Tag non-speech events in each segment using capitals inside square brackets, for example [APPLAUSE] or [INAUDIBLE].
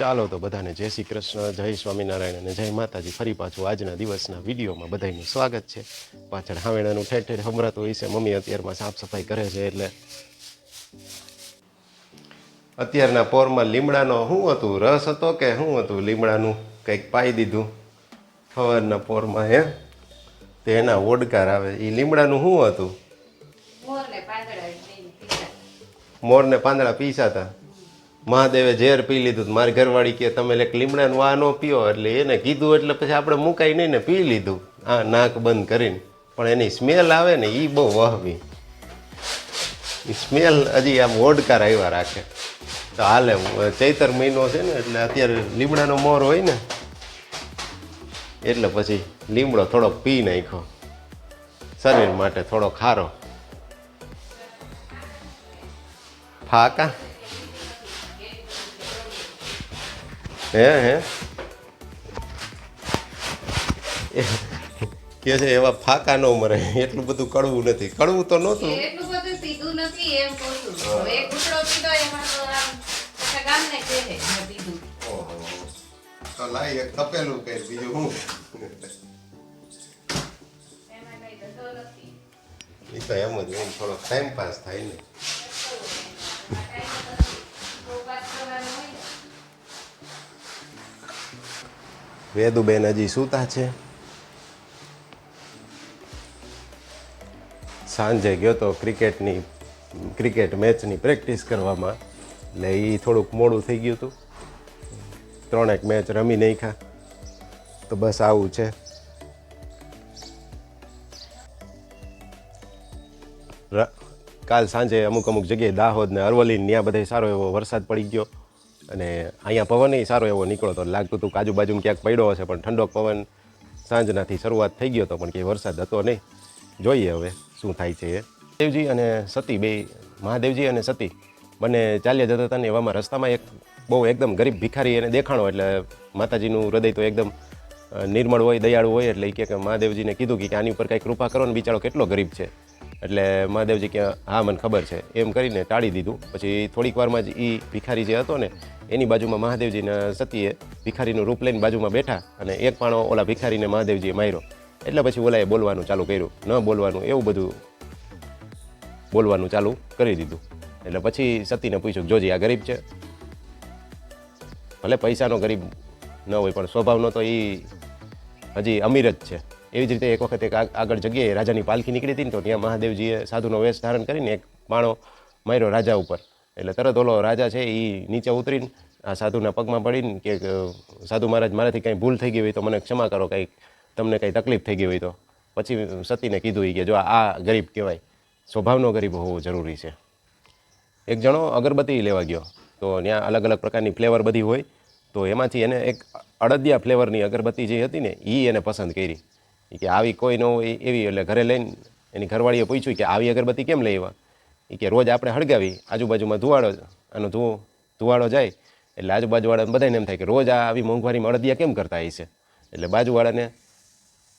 ચાલો તો બધાને જય શ્રી કૃષ્ણ જય સ્વામિનારાયણ અને જય માતાજી. ફરી પાછું આજના દિવસના વિડીયોમાં બધાનું સ્વાગત છે. પાછળ હાવેણાનું ઠેર ઠેર સંભળાતું હોય છે. મમ્મી અત્યારમાં સાફ સફાઈ કરે છે એટલે અત્યારના પોરમાં લીમડાનો શું હતું? રસ હતો કે શું હતું લીમડાનું? કંઈક પાઈ દીધું સવારના પોરમાં હે? તે એના ઓડકાર આવે. એ લીમડાનું શું હતું. મોરને પાંદડા પીસાતા. મહાદેવે ઝેર પી લીધું મારી ઘરવાળી કે તમે એક લીમડાનું આ નો પીઓ. એટલે એને કીધું, એટલે પછી આપણે મુકાઈ નહીં ને પી લીધું. આ નાક બંધ કરીને. પણ એની સ્મેલ આવે ને એ બહુ વહવી. એ સ્મેલ હજી આમ ઓડકાર આવ્યા રાખે. તો હાલે, ચૈતર મહિનો છે ને, એટલે અત્યારે લીમડાનો મોર હોય ને, એટલે પછી લીમડો થોડો પી નાખ્યો. શરીર માટે થોડો ખારો. ફાકા. હે હે કે છે એવા ફાકા ન મરે એટલું બધું કડવું નથી કડવું તો નહોતું એટલું બધું સીધું નથી એમ કહું છું. એક ઘૂંટડો પીધો એમાં તો આમ ગામને કહે છે, પીધું. તો લાઈ એક તપેલું કે બીજું હું એમાં કઈ ધંધો નથી. એ તો એમ જ હોય થોડો ટાઈમ પાસ થાય ને વેદુબેન હજી સૂતા છે. સાંજે ગયો તો ક્રિકેટની, ક્રિકેટ મેચની પ્રેક્ટિસ કરવામાં. એટલે એ થોડુંક મોડું થઈ ગયું હતું ત્રણેક મેચ રમી નાખ્યા. તો બસ આવું છે. કાલ સાંજે અમુક અમુક જગ્યાએ દાહોદ ને અરવલ્લી ત્યાં બધે સારો એવો વરસાદ પડી ગયો. અને અહીંયા પવન સારો એવો નીકળ્યો તો લાગતું હતું આજુબાજુમાં ક્યાંક પડ્યો હશે, પણ ઠંડો પવન સાંજનાથી શરૂઆત થઈ ગયો હતો પણ કે વરસાદ હતો નહીં. જોઈએ હવે શું થાય છે એ. દેવજી અને સતી બે, મહાદેવજી અને સતી બંને ચાલ્યા જતા હતા ને એવામાં રસ્તામાં એક બહુ એકદમ ગરીબ ભિખારી એને દેખાણો એટલે માતાજીનું હૃદય તો એકદમ નિર્મળ હોય, દયાળુ હોય એટલે કે મહાદેવજીને કીધું કે આની ઉપર કંઈ કૃપા કરો ને બિચારો કેટલો ગરીબ છે. એટલે મહાદેવજી કે, હા, મને ખબર છે. એમ કરીને ટાળી દીધું. પછી થોડીક વારમાં જ એ ભિખારી જે હતો ને, એની બાજુમાં મહાદેવજીના સતીએ ભિખારીનું રૂપ લઈને બાજુમાં બેઠા અને એક પાણો ઓલા ભિખારીને મહાદેવજીએ માર્યો. એટલે પછી ઓલાએ બોલવાનું ચાલુ કર્યું. ન બોલવાનું, એવું બધું બોલવાનું ચાલુ કરી દીધું. એટલે પછી સતીને પૂછ્યું, જોજી, આ ગરીબ છે? ભલે પૈસાનો ગરીબ ન હોય, પણ સ્વભાવનો તો એ હજી અમીર જ છે. એવી જ રીતે એક વખત એક આગળ જગ્યાએ રાજાની પાલખી નીકળી હતી ને તો ત્યાં મહાદેવજીએ સાધુનો વેશ ધારણ કરીને એક માણો માર્યો રાજા ઉપર. એટલે તરત ઓલો રાજા છે એ નીચે ઉતરીને આ સાધુના પગમાં પડીને કે સાધુ મહારાજ મારાથી કંઈ ભૂલ થઈ ગઈ હોય તો મને ક્ષમા કરો, કંઈક તમને કંઈ તકલીફ થઈ ગઈ હોય તો. પછી સતીને કીધું એ કે જો આ ગરીબ કહેવાય, સ્વભાવનો ગરીબ હોવો જરૂરી છે. એક જણો અગરબત્તી લેવા ગયો, તો ત્યાં અલગ અલગ પ્રકારની ફ્લેવર બધી હોય, તો એમાંથી એને એક અડદિયા ફ્લેવરની અગરબત્તી જે હતી ને એ એને પસંદ કરી. ઈ કે આવી કોઈ ન હોય એવી, એટલે ઘરે લઈને એની ઘરવાળીએ પૂછ્યું કે આવી અગરબત્તી કેમ લઈ આવ્યા? એ કે રોજ આપણે હળગાવી આજુબાજુમાં ધુવાડો આનો ધુ, ધુવાડો જાય, એટલે આજુબાજુવાળાને બધાને એમ થાય કે રોજ આ આવી મોંઘવારીમાં અડદિયા કેમ કરતા હશે? એટલે બાજુવાળાને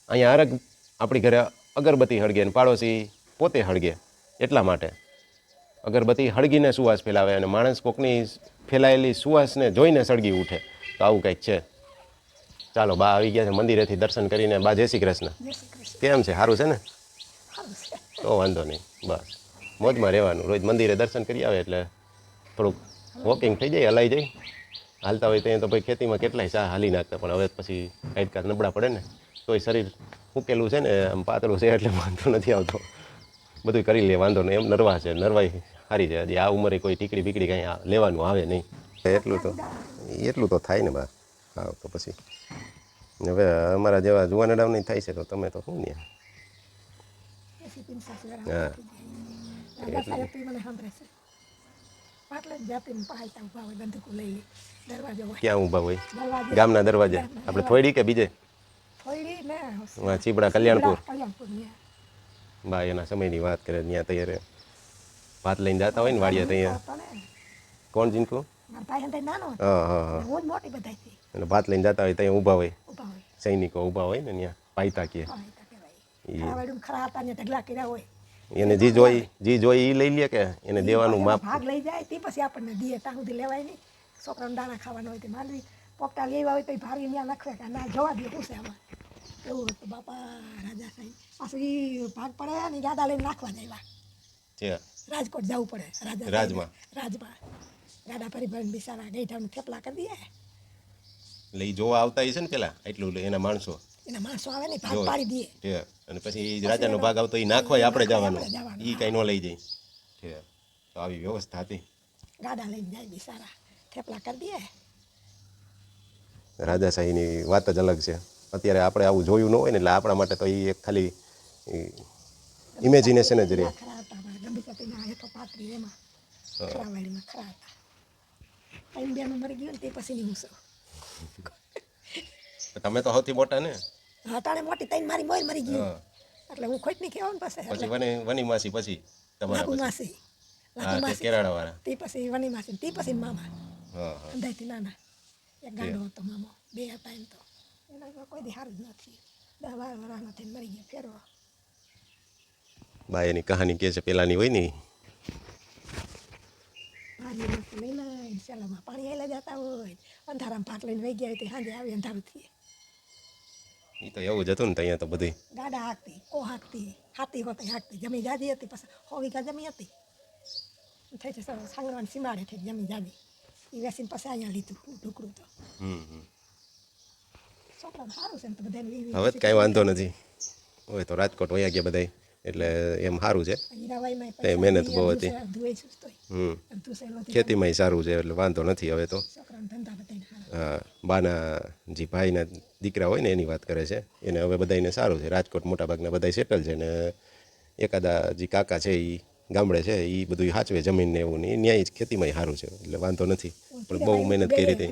અહીંયા અરગ આપણી ઘરે અગરબત્તી હળગે અને પાડોશી પોતે હળગે, એટલા માટે. અગરબત્તી હળગીને સુવાસ ફેલાવે અને માણસ કોકની ફેલાયેલી સુવાસને જોઈને સળગી ઉઠે. તો આવું કંઈક છે. ચાલો બા આવી ગયા છે મંદિરેથી દર્શન કરીને. બા જય શ્રી કૃષ્ણ. કેમ છે? સારું છે ને? તો વાંધો નહીં. બસ. મોજમાં રહેવાનું. રોજ મંદિરે દર્શન કરી આવે એટલે થોડુંક વોકિંગ થઈ જાય હલાઈ જાય. હાલતા હોય ત્યાં તો ભાઈ ખેતીમાં કેટલાય ચા હાલી નાખતા પણ હવે પછી કાંઈક નબળા પડે ને. તોય શરીર મૂકેલું છે ને આમ પાતળું છે એટલે વાંધો નથી આવતો. બધું કરી લે વાંધો નહીં. એમ નરવા છે નરવાઈ સારી છે હજી આ ઉંમરે કોઈ ટીકડી બીકડી કાંઈ આ લેવાનું આવે નહીં. એટલું તો એટલું તો થાય ને બા. હા તો પછી હવે અમારા જેવા જુવાનડાવની થાય છે તો તમે તો શું ને હા. ક્યાં ઊભા હોય? ગામના દરવાજા? આપણે થોડી કે બીજે? થોડી ચીબડા કલ્યાણપુર. બા એના સમયની વાત કરે ત્યાં તૈયારે ભાત લઈને જતા હોય ને વાડિયા ત્યાં કોણ જીનકું? હા હા હા. મોટી બધાથી અને ભાત લઈને જતા હોય ત્યાં ઊભા હોય. ઊભા હોય. સૈનિકો ઊભા હોય ને ત્યાં પાયતા કે. તો એને જી જોઈ જી જોઈ એ લઈ લે કે એને દેવાનું માપ. ભાગ લઈ જાય તે પછી આપણને દે ત્યાં સુધી લેવાય નહીં. છોકરાને દાણા ખાવાના હોય તે માંડવી. પોપટા લેવા હોય તો ભારી ત્યાં નાખવે કે ના જવા દે પૂછે આમાં. એવું હતું બાપા રાજા સાહેબ. પાછું એ ભાગ પડે ને ગાડા લઈને નાખવા જાય રાજકોટ જવું પડે રાજા રાજમાં? રાજમાં. ગાડા ફરી ભરીને બિચારા ગઈઠાનું થેપલા કરી દે. એટલે એ જોવા આવતા હશે ને પેલા એટલું એના માણસો. એના માણસો આવે ને ભાગ પાડી દે. અને પછી રાજાનો ભાગ આવતો એ નાખવાય આપણે જવાનું. એ કાંઈ ન લઈ જાય. તો આવી વ્યવસ્થા હતી. ગાડા લઈને જાય બિસારા થેપલા કરી દે. રાજાશાહીની વાત જ અલગ છે. અત્યારે આપણે આવું જોયું ન હોય ને એટલે આપણા માટે તો એ એક ખાલી ઇમેજિનેશન જ રહે. ખરા હતા [LAUGHS] તમે તો સૌથી મોટા ને. હા તાણે મોટી ત્રણ મારી મોર મરી ગઈ. એટલે હું ખોટ નહીં કહેવાનું પાસે પછી વની વની માસી પછી તમારા પછી. માસી હા તે કેરાળા વાળા તી પછી વની માસી તી પછી મામા. હા હા. અંધાઈથી નાના. એક ગાંડો હતો મામો. બે હતા એમ તો. એના કોઈ દી સારું જ નથી. દસ બાર થઈને મરી ગયા ફેરવા. બા એની કહાની કે છે પેલાની હોય ને મસ્ત લઈ સેલામાં પાણી આવેલા જતા હોય અંધારામાં પાટ લઈને વહી ગયા હોય તે સાંજે આવી અંધારું ઈ તો એવું જ હતું ને ત્યાં તો બધી ગાડા હાંકતી કો હાંકતી હાથી હોતી હાકતી જમી જાજી હતી પછી હોવી વીઘા જમી હતી થઈ છે સાંગણવાની સીમાડે થઈ જમી જાજી એ વેસીને પછી અહીંયા લીધું ઢુકડું તો હમ. સારું છે ને તો હવે કાંઈ વાંધો નથી હોય તો રાજકોટ વયા ગયા બધાય એટલે એમ સારું છે. તે મહેનત બહુ હતી. હમ. ખેતીમાંય સારું છે એટલે વાંધો નથી હવે તો. બધાને હા, બાના જે ભાઈના દીકરા હોય ને એની વાત કરે છે. એને હવે બધાયને સારું છે. રાજકોટ મોટાભાગના બધા સેટલ છે ને એકાદા જે કાકા છે એ ગામડે છે એ બધું સાચવે જમીન ને એવું ને ન્યાય જ ખેતીમાંય સારું છે એટલે વાંધો નથી. પણ બહુ મહેનત કરી હતી.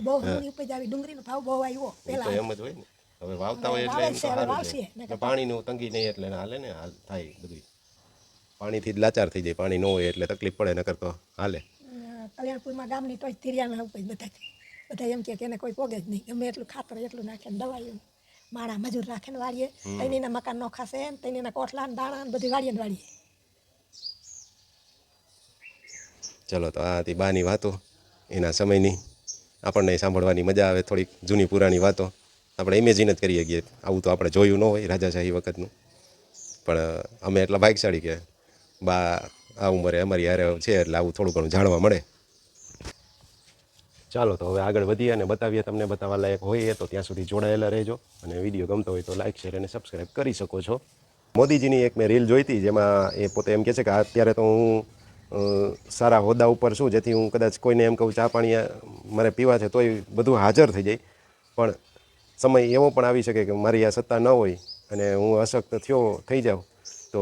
તો એમ જ હોય ને. હવે વાવતા હોય એટલે એમ તો સારું છે. એટલે પાણીનું તંગી નહીં એટલે હાલે ને હાલ થાય બધું પાણીથી જ લાચાર થઈ જાય પાણી ન હોય એટલે તકલીફ પડે નકર તો હાલે. કલ્યાણપુરમાં ગામની તોય તિરિયાના ઉપર બધા બધા એમ કે એને કોઈ પોગે જ નહીં. ગમે એટલું ખાતર એટલું નાખે ને દવાઈઓ માણા મજૂર રાખે ને વાળીએ. તૈનીના મકાન નો ખાશે ને તૈનીના કોટલા ને દાણા ને બધી વાળીએ ને વાળીએ. ચલો તો આ હતી બાની વાતો. એના સમયની આપણને સાંભળવાની મજા આવે થોડીક જૂની પુરાણી વાતો. આપણે ઇમેજિન જ કરી શકીએ આવું તો આપણે જોયું ન હોય રાજાશાહી વખતનું. પણ અમે એટલા ભાગશાળી કે બા આ ઉંમરે અમારી હારે છે એટલે આવું થોડું ઘણું જાણવા મળે. ચાલો તો હવે આગળ વધીએ અને બતાવીએ તમને બતાવવા લાયક હોઈએ તો ત્યાં સુધી જોડાયેલા રહેજો. અને વીડિયો ગમતો હોય તો લાઇક શેર અને સબસ્ક્રાઈબ કરી શકો છો. મોદીજીની એક મેં રીલ જોઈ હતી જેમાં એ પોતે એમ કહે છે કે અત્યારે તો હું સારા હોદ્દા ઉપર છું જેથી હું કદાચ કોઈને એમ કહું ચા પાણી મારે પીવા છે તોય બધું હાજર થઈ જાય. પણ સમય એવો પણ આવી શકે કે મારી આ સત્તા ન હોય અને હું અશક્ત થયો, થઈ જાઉં, તો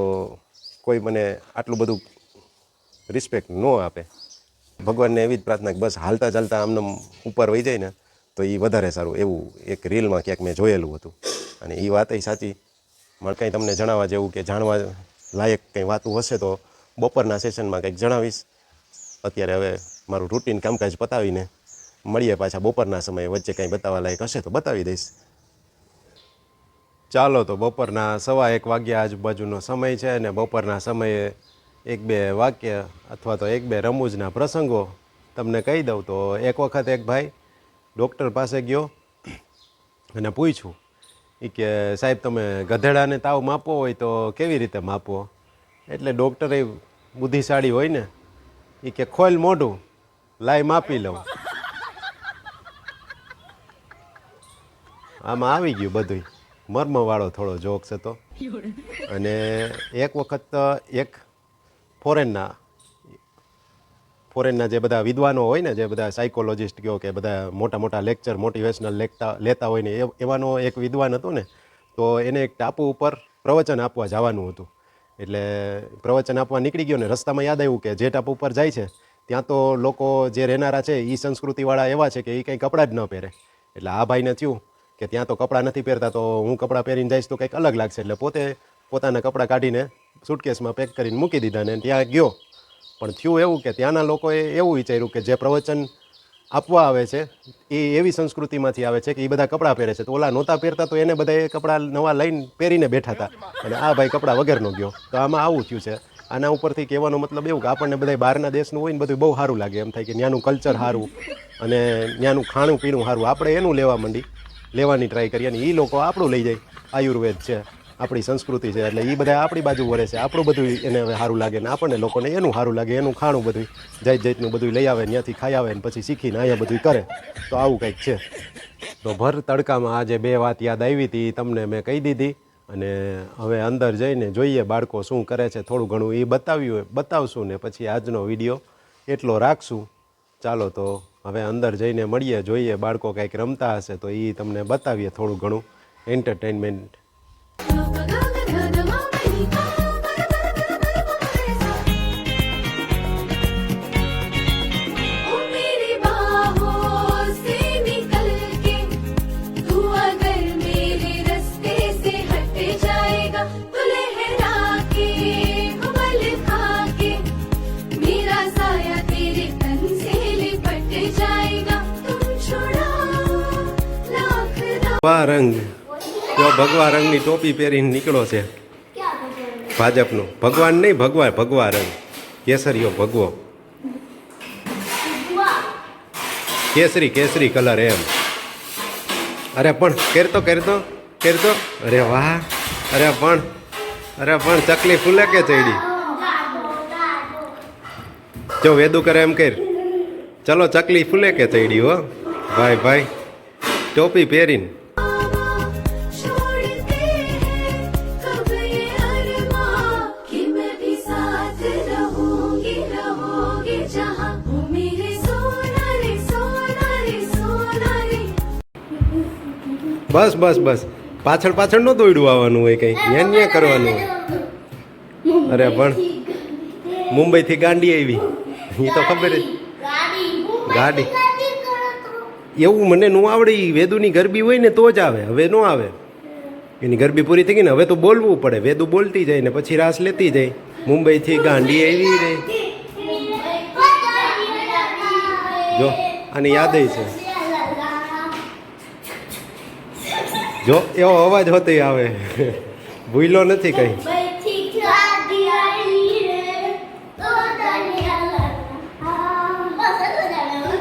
કોઈ મને આટલું બધું રિસ્પેક્ટ ન આપે. ભગવાનને એવી જ પ્રાર્થના કે બસ હાલતા ચાલતા આમને ઉપર વહી જાય ને, તો એ વધારે સારું. એવું એક રીલમાં ક્યાંક મેં જોયેલું હતું. અને એ વાત સાચી. મારે કંઈ તમને જણાવવા જેવું કે જાણવા લાયક કંઈ વાતું હશે તો બપોરના સેશનમાં કંઈક જણાવીશ. અત્યારે હવે મારું રૂટીન કામકાજ પતાવીને મળીએ પાછા બપોરના સમયે. વચ્ચે કંઈ બતાવવા લાયક હશે તો બતાવી દઈશ. ચાલો તો બપોરના સવા એક વાગ્યા આજુબાજુનો સમય છે અને બપોરના સમયે એક બે વાક્ય અથવા તો એક બે રમૂજના પ્રસંગો તમને કહી દઉં તો એક વખત એક ભાઈ ડૉક્ટર પાસે ગયો અને પૂછ્યું એ કે સાહેબ તમે ગધેડાને તાવ માપવો હોય તો કેવી રીતે માપવો એટલે ડૉક્ટરે બુદ્ધિશાળી હોય ને એ કે ખોલ મોઢું લાઈ માપી લઉં. આમાં આવી ગયું બધું મર્મવાળો થોડો જોક્સ હતો અને એક વખત એક ફોરેનના ફોરેનના જે બધા વિદ્વાનો હોય ને, જે બધા સાયકોલોજિસ્ટ કહો કે બધા મોટા મોટા લેક્ચર મોટિવેશનલ લેખતા, લેતા હોય ને એવાનો એક વિદ્વાન હતો ને, તો એને એક ટાપુ ઉપર પ્રવચન આપવા જવાનું હતું. એટલે પ્રવચન આપવા નીકળી ગયો ને, રસ્તામાં યાદ આવ્યું કે જે ટાપુ ઉપર જાય છે, ત્યાં તો લોકો જે રહેનારા છે એ સંસ્કૃતિવાળા એવા છે કે એ કંઈ કપડાં જ ન પહેરે. એટલે આ ભાઈને થયું. કે ત્યાં તો કપડાં નથી પહેરતા, તો હું કપડાં પહેરીને જઈશ તો કંઈક અલગ લાગશે. એટલે પોતે પોતાના કપડાં કાઢીને સુટકેસમાં પેક કરીને મૂકી દીધા ને ત્યાં ગયો. પણ થયું એવું કે ત્યાંના લોકોએ એવું વિચાર્યું કે જે પ્રવચન આપવા આવે છે, એ એવી સંસ્કૃતિમાંથી આવે છે કે એ બધા કપડાં પહેરે છે. તો ઓલા નહોતા પહેરતા તો એને બધા એ કપડાં નવા લઈને પહેરીને બેઠા હતા. અને આ ભાઈ કપડાં વગરનો ગયો. તો આમાં આવું થયું છે. આના ઉપરથી કહેવાનો મતલબ એવું કે આપણને બધા બહારના દેશનું હોય ને બધું બહુ સારું લાગે. એમ થાય કે ત્યાંનું કલ્ચર સારું અને ત્યાંનું ખાણું પીણું સારું. આપણે એનું લેવા માંડી. લેવાની ટ્રાય કરીએ અને એ લોકો આપણું લઈ જાય. આયુર્વેદ છે, આપણી સંસ્કૃતિ છે, એટલે એ બધા આપણી બાજુ વળે છે. આપણું બધું એને હવે સારું લાગે ને આપણને લોકોને એનું સારું લાગે, એનું ખાણું બધું જાત જાતનું બધું લઈ આવે ત્યાંથી ખાઈ આવે ને પછી શીખીને અહીંયા બધું કરે. તો આવું કંઈક છે. તો ભર તડકામાં આજે બે વાત યાદ આવી હતી એ તમને મેં કહી દીધી. અને હવે અંદર જઈને જોઈએ બાળકો શું કરે છે, થોડું ઘણું એ બતાવ્યું બતાવશું ને પછી આજનો વીડિયો એટલો રાખશું. ચાલો તો હવે અંદર જઈને મળીએ, જોઈએ બાળકો કંઈક રમતા હશે તો એ તમને બતાવીએ થોડું ઘણું. એન્ટરટેનમેન્ટ ભગવા રંગ. જો ભગવા રંગની ટોપી પહેરીને નીકળો છે ભાજપનો. ભગવાન નહીં ભગવા ભગવા રંગ. કેસરીઓ ભગવો. કેસરી કેસરી કલર એમ. અરે પણ, કેરતો કેરતો કેરતો. અરે વાહ, અરે પણ અરે પણ ચકલી ફૂલે કે ચડી? જો વેદુ કરે એમ કર ચલો ચકલી ફૂલે કે ચડી હો. ભાઈ ભાઈ, ટોપી પહેરીને બસ બસ બસ. પાછળ પાછળ ન દોડ્યું આવવાનું હોય કંઈ. ન્યા ન્યા કરવાનું હોય. અરે પણ મુંબઈથી ગાંડી આવી. એ તો ખબર જ. ગાડી એવું મને ન આવડે એ વેદુની ગરબી હોય ને તો જ આવે. હવે ન આવે. એની ગરબી પૂરી થઈ ગઈ ને હવે તો બોલવું પડે. વેદુ બોલતી જાય ને પછી રાસ લેતી જાય. મુંબઈથી ગાંડી આવી રહી જો આની યાદ છે. જો એવો અવાજ હોતો આવે. ભૂલો નથી કઈ.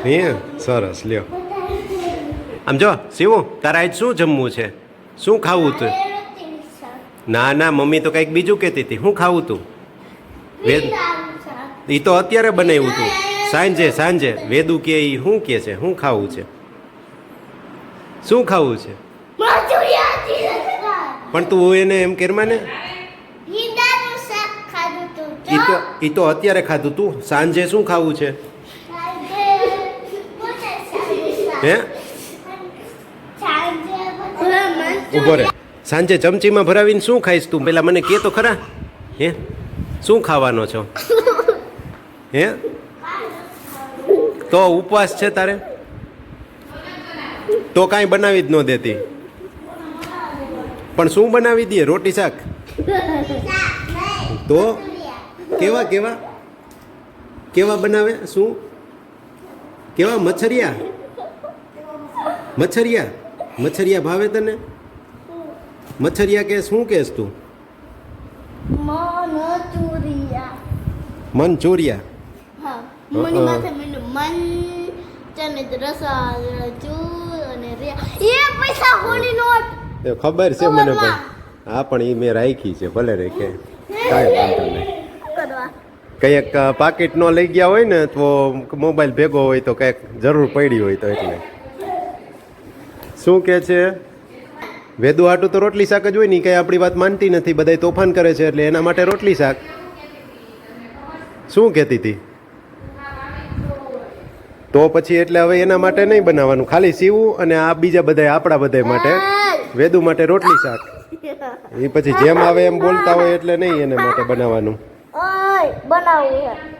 હે સરસ લ્યો. આમ જો શિવું તારા આજ શું જમવું છે? શું ખાવું તું? ના ના મમ્મી તો કંઈક બીજું કહેતી હતી. શું ખાવું તું? વેદ એ તો અત્યારે બનાવ્યું તું. સાંજે સાંજે. વેદુ કે એ શું કે છે? શું ખાવું છે? શું ખાવું છે? પણ તું એને એમ કેરમાં ને એ તો. એ તો અત્યારે ખાધું તું. સાંજે શું ખાવું છે? હે? ઊભો રે. સાંજે ચમચીમાં ભરાવીને શું ખાઈશ તું? પેલા મને કે તો ખરા. હે? શું ખાવાનો છો? હે? તો ઉપવાસ છે તારે? તો કાંઈ બનાવી જ ન દેતી. પણ શું બનાવી દઈએ? રોટી શાક? તો કેવા કેવા? કેવા બનાવે? શું? કેવા? મચ્છરિયા? મચ્છરિયા? મચ્છરિયા ભાવે તને? મચ્છરિયા કે શું કહેશ તું? મંચુરિયા મની રસા ચૂર અને રિયા. એ પૈસા હોની નોટ? એ ખબર છે મને પણ. હા પણ એ મેં રાખી છે ભલે રે કે કાંઈ વાંધો નહીં. કંઈક પાકીટ ન લઈ ગયા હોય ને તો મોબાઈલ ભેગો હોય તો કંઈક જરૂર પડી હોય તો એટલે. શું કે છે? વેદુ આટું તો રોટલી શાક જ હોય ને કંઈ આપણી વાત માનતી નથી. બધાય તોફાન કરે છે એટલે એના માટે રોટલી શાક. શું કહેતી હતી? તો પછી એટલે હવે એના માટે નહીં બનાવવાનું. ખાલી સીવું અને આ બીજા બધા આપણા બધા માટે. વેદુ માટે રોટલી શાક. [LAUGHS] એ પછી જેમ આવે એમ બોલતા હોય એટલે નહીં એને માટે બનાવવાનું. બનાવવું